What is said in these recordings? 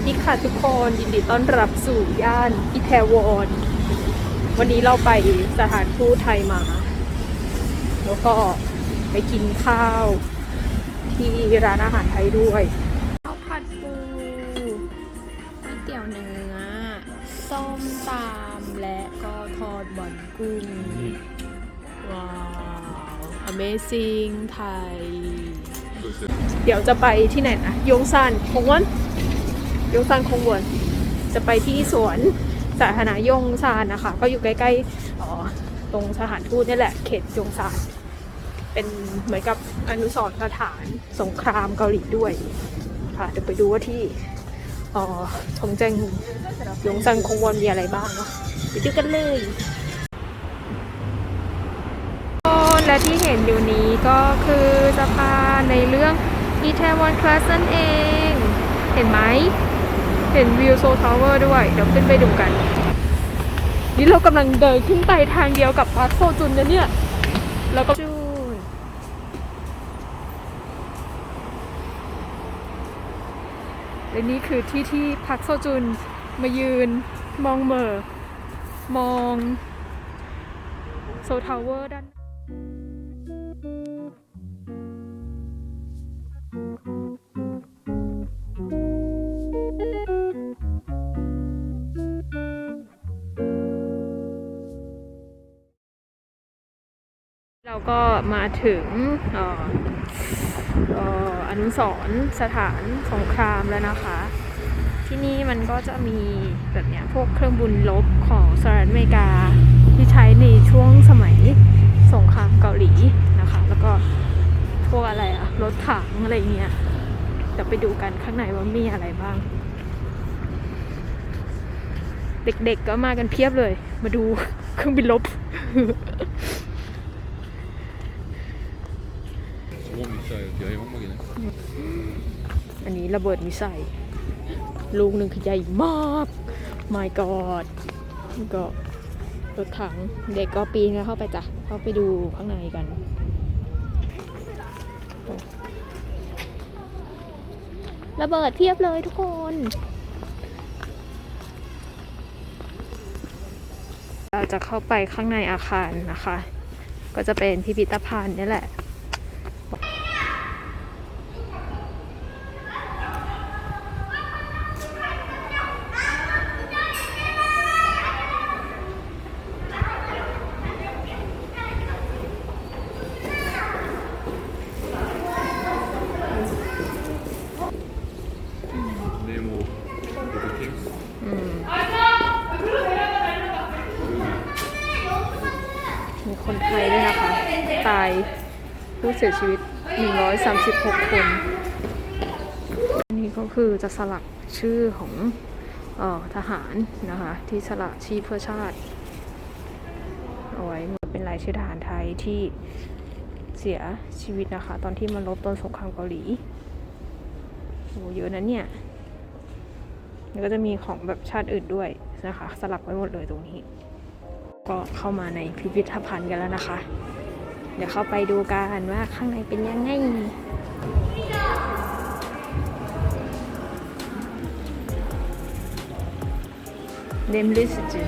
วัสดีค่ะทุกคนยินดีต้อนรับสู่ย่านอิแทวอน วันนี้เราไปสถานทูตไทยมา แล้วก็ไปกินข้าว ที่ร้านอาหารไทยด้วยข้าวผัดปูก๋วยเตี๋ยวเนื้อส้มตำและก็ทอดบอนกุ้ง ว้าว Amazing ไทย เดี๋ยวจะไปที่ไหนนะยงซานคงวัน ยงซานคงวนจะไปที่สวนสาธารณะยงซานนะคะ ก็อยู่ใกล้ๆอตรงสถานทูตนี่แหละเขตยงซานเป็นเหมือนกับอนุสรณ์สถานสงครามเกาหลีด้วยค่ะเดี๋ยวไปดูว่าที่อ๋อชงแจงยงซานคงวนมีอะไรบ้างเนาะไปดูกันเลยและที่เห็นอยู่นี้ก็คือสะพานในเรื่อง e t a w o n Class นั่นเอง เห็นไหม ห็นวิวโซทาวเวอร์ด้วย เดี๋ยวขึ้นไปดูกัน นี่เรากำลังเดินขึ้นไปทางเดียวกับพาร์คโซจุนนะเนี่ย แล้วก็จูนและนี่คือที่ที่พักโซจุนมายืนมองเมอมองโซทาวเวอร์ด้าน ก็มาถึงอนุสรสถานสงครามแล้วนะคะ ที่นี่มันก็จะมีแบบเนี้ยพวกเครื่องบุญลบของสหรัฐอเมริกาที่ใช้ในช่วงสมัยสงครามเกาหลีนะคะ แล้วก็พวกอะไรอะรถถังอะไรเงี้ยเดี๋ยวไปดูกันข้างในว่ามีอะไรบ้าง เด็กๆก็มากันเพียบเลย มาดูเครื่องบินลบ เดี๋ยวไอ้มกินอันนี้ระเบิดมิสัยลูกหนึ่งคือใหญ่มาก my god ก็รถถังเด็กก็ปีนเข้าไปจ้ะเข้าไปดูข้างในกันระเบิดเพียบเลยทุกคน เราจะเข้าไปข้างในอาคารนะคะ ก็จะเป็นพิพิธภัณฑ์นี่แหละ เสียชีวิต 136 คนอันนี้ก็คือจะสลักชื่อของออทหารนะคะ ที่สละชีพเพื่อชาติ เอาไว้เหมือนเป็นรายชื่อทหารไทยที่เสียชีวิตนะคะ ตอนที่มาลบตอนสงครามเกาหลีโอ้เยอะนะเนี่ยแล้วก็จะมีของแบบชาติอื่นด้วยนะคะ สลักไว้หมดเลยตรงนี้ ก็เข้ามาในพิพิธภัณฑ์กันแล้วนะคะ เดี๋ยวเข้าไปดูกันว่าข้างในเป็นยังไงเนมลิสจิ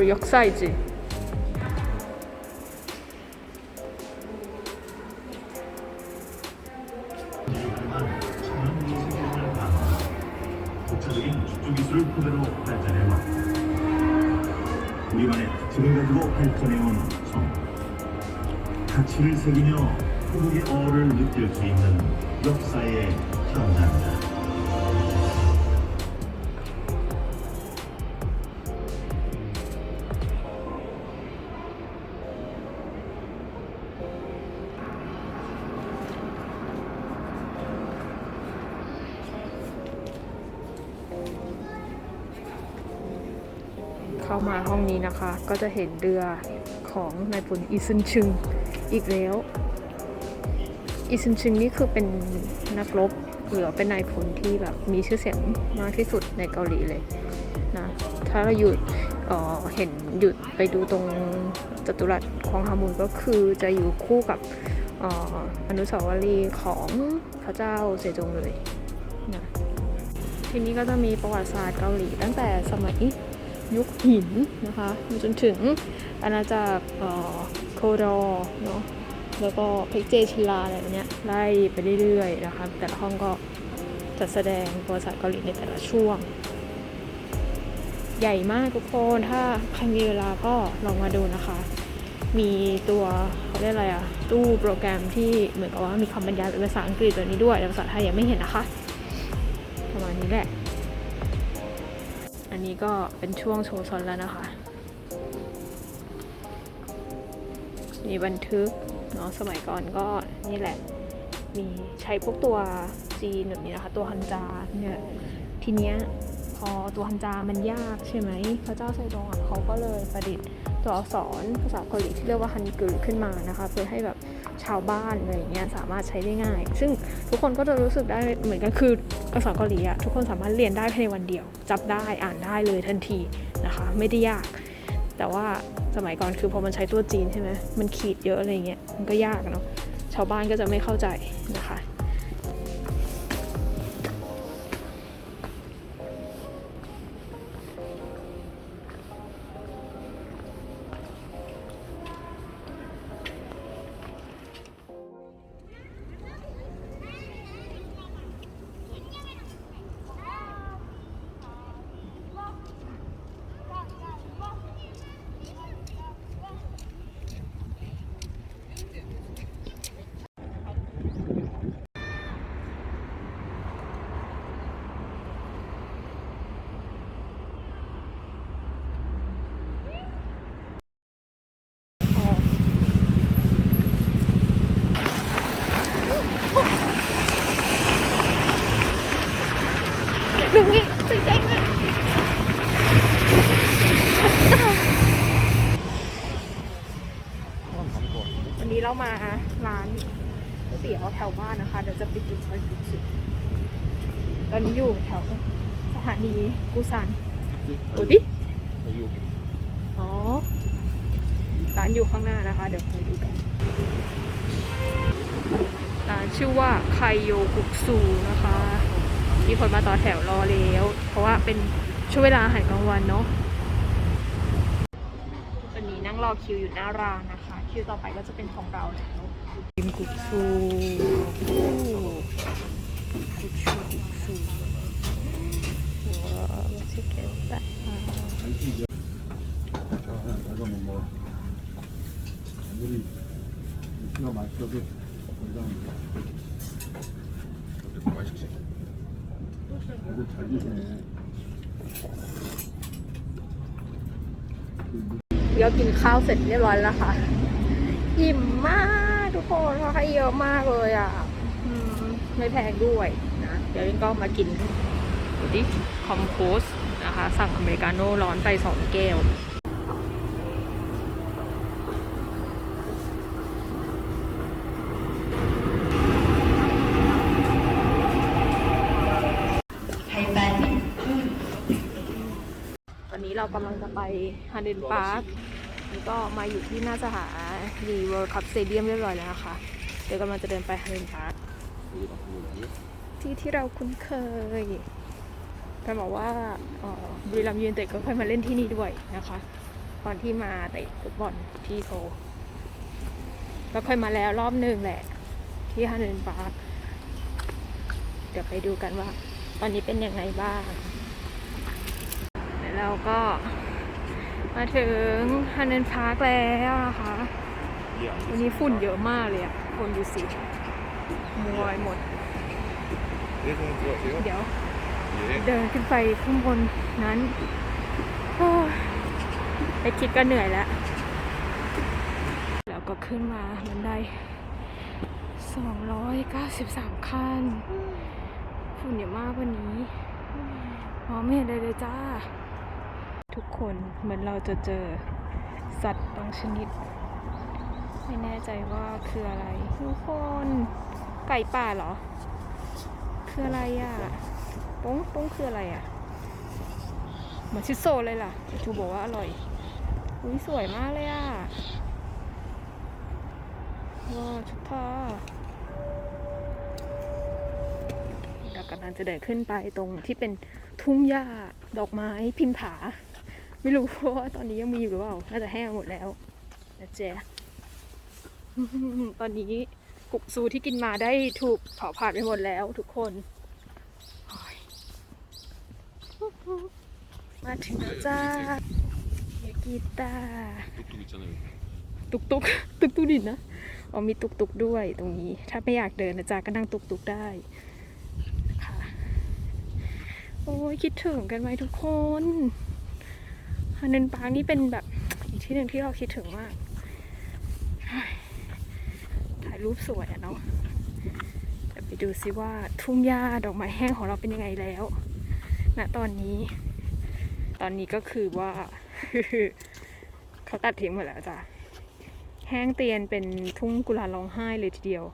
그 역사이지. 독자적인 축조 기술을 토대로 발전해왔고 우리만의 특징을 가지고 발전해온 성 가치를 새기며 후국의 어를 느낄 수 있는 역사의 현장이다. เข้ามาห้องนี้นะคะ ก็จะเห็นเรือของนายพลอิซึนชึงอีกแล้วอิซึนชึงนี่คือเป็นนักรบหรือเป็นนายพลที่แบบมีชื่อเสียงมากที่สุดในเกาหลีเลยนะถ้าเราหยุดเออเห็นหยุดไปดูตรงจตุรัสคลองฮามูลก็คือจะอยู่คู่กับออนุสาวรีย์ของพระเจ้าเซจงเลยนะทีนี้ก็จะมีประวัติศาสตร์เกาหลีตั้งแต่สมัย ยุคหินนะคะมาจนถึงอาณาจักรโคดอเนาะแล้วก็เพกเจชิลาอะไรแบบเนี้ยไล่ไปเรื่อยๆนะคะแต่ละห้องก็จัดแสดงประวัติศาสตร์เกาหลีในแต่ละช่วง ใหญ่มากทุกคนถ้าใครมีเวลาก็ลองมาดูนะคะ มีตัวเขาเรียกอะไรอะตู้โปรแกรมที่เหมือนกับว่ามีคำบรรยายเป็นภาษาอังกฤษตัวนี้ด้วยแต่ภาษาไทยยังไม่เห็นนะคะ ประมาณนี้แหละ นนี้ก็เป็นช่วงโชว์ซอนแล้วนะคะ มีบันทึกเนาะสมัยก่อนก็นี่แหละ มีใช้พวกตัวจีนแบบนี้นะคะ ตัวฮันจาเนี่ยทีเนี้ยพอตัวฮันจามันยากใช่ไหมพระเจ้าไซดงอะเขาก็เลยประดิษฐ์ตัวอักษรภาษาเกาหลีที่เรียกว่าฮันกึขึ้นมานะคะ เพื่อให้แบบชาวบ้านอะไรอย่างเงี้ยสามารถใช้ได้ง่าย ซึ่ง ทุกคนก็จะรู้สึกได้เหมือนกันคืออักษรเกาหลีอะทุกคนสามารถเรียนได้ภายในวันเดียว จับได้อ่านได้เลยทันทีนะคะ ไม่ได้ยาก แต่ว่าสมัยก่อนคือพอมันใช้ตัวจีนใช่ไหมมันขีดเยอะอะไรเงี้ยมันก็ยากเนาะชาวบ้านก็จะไม่เข้าใจนะคะ ดูนี่จริงๆเลยวันนี้เรามาร้านก๋วยเตี๋ยวแถวบ้านนะคะ เดี๋ยวจะไปกินซอยกุสุตอนนี้อยู่แถวสถานีกูซันดูดิ여기อ๋อร้านอยู่ข้างหน้านะคะ เดี๋ยวไปดูกันร้านชื่อว่าไคโยกุซูนะคะ มีคนมาต่อแถวรอแล้ว เพราะว่าเป็นช่วงเวลาอาหารกลางวันเนาะตอนนี้นั่งรอคิวอยู่หน้าร้านนะคะ คิวต่อไปก็จะเป็นของเราแล้วกิมกุซูกุชูกุซูว้าวชิคเก้นแซ่บ 자, 그냥 이거는 뭐 아무리 육수가 맛있어도 일단 어떻게 맛있지? 이거 잘 드시네. เดี๋ยวกินข้าวเสร็จเรียบร้อยแล้วค่ะ อิ่มมากทุกคนเพราะให้เยอะมากเลยอะไม่แพงด้วยนะ เดี๋ยวยังก็มากินดูดิคอมโพสนะคะ สั่งอเมริกาโน่ร้อนไปสองแก้ว เรากำลังจะไปฮันเดนพาร์คแล้วก็มาอยู่ที่หน้าสถานีเวิร์คัพสเตเดียมเรียบร้อยแล้วนะคะ เดี๋ยวกำลังจะเดินไปฮันเดนพาร์คที่ที่เราคุ้นเคยกันบอกว่าบุรีรัมย์ยูนเต็ดก็เคยมาเล่นที่นี่ด้วยนะคะ ตอนที่มาเตะฟุตบอลที่โทก็เคยมาแล้วรอบหนึ่งแหละ ที่ฮันเดนพาร์คเดี๋ยวไปดูกันว่า ตอนนี้เป็นยังไงบ้าง แล้วก็มาถึงฮันเนนพาร์คแล้วนะคะ วันนี้ฝุ่นเยอะมากเลยอะคนดูสิมวยหมด เดี๋ยว เดินขึ้นไปข้างบนนั้นไปคิดก็เหนื่อยแล้ว แล้วก็ขึ้นมาบันได293 ขั้นฝุ่นเยอะมากวันนี้มองไม่เห็นเลยเลยจ้า ทุกคนเหมือนเราจะเจอสัตว์บางชนิด ไม่แน่ใจว่าคืออะไร ทุกคนไก่ป่าเหรอ คืออะไรอะป้งป้งคืออะไรอะเหมือนชิโซเลยล่ะชูบอกว่าอร่อยอุ้ยสวยมากเลยอะว้าชุดทอเรากำลังจะเดินขึ้นไปตรงที่เป็นทุ่งหญ้าดอกไม้พิมผา ไม่รู้เพราะว่าตอนนี้ยังมีอยู่หรือเปล่า น่าจะแห้งหมดแล้วนะเจตอนนี้กุบซูที่กินมาได้ถูกเผาผ่านไปหมดแล้วทุกคน มาถึงแล้วจ้ายากีตาตุกตุกตุกตุกดินนะอ๋อมีตุกตุกด้วยตรงนี้ ถ้าไม่อยากเดินนะจ๊ะก็นั่งตุกตุกได้นะคะโอ้ยคิดถึงกันไหมทุกคน ฮันเดนปาร์กนี่เป็นแบบอีกที่หนึ่งที่เราคิดถึงมาก ถ่ายรูปสวยอะเนาะเดี๋ยวไปดูซิว่าทุ่งหญ้าดอกไม้แห้งของเราเป็นยังไงแล้วณตอนนี้ ตอนนี้ก็คือว่าเขาตัดทิ้งหมดแล้วจ้ะแห้งเตียนเป็นทุ่งกุลาร้องไห้เลยทีเดียว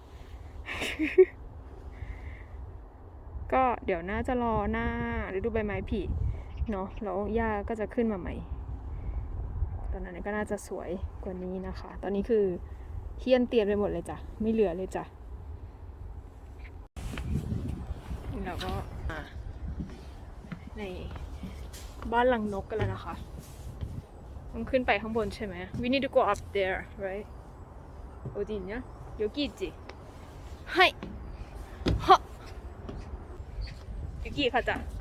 ก็เดี๋ยวน่าจะรอหน้าฤดูใบไม้ผลิเนาะแล้วหญ้าก็จะขึ้นมาใหม่ อนนั้นก็น่าจะสวยกว่านี้นะคะ ตอนนี้คือเฮี้ยนเตียนไปหมดเลยจ้ะ ไม่เหลือเลยจ้ะเราก็ในบ้านหลังนกกันแล้วนะคะ ต้องขึ้นไปข้างบนใช่ไหม we need to go up there right โอดินเนี่ยยกิจิはいは雪かちゃん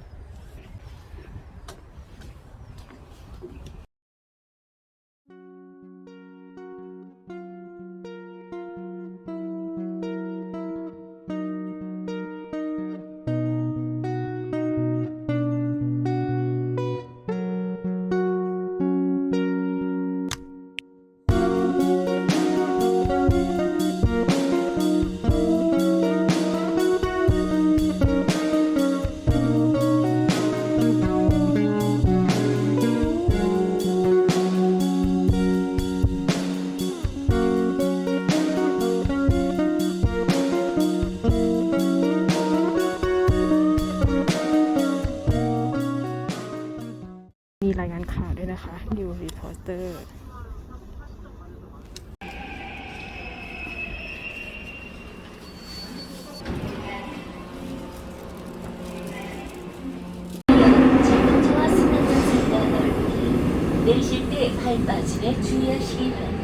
Reporter 내쉴 때발 빠짐에 주의하시기 바랍니다.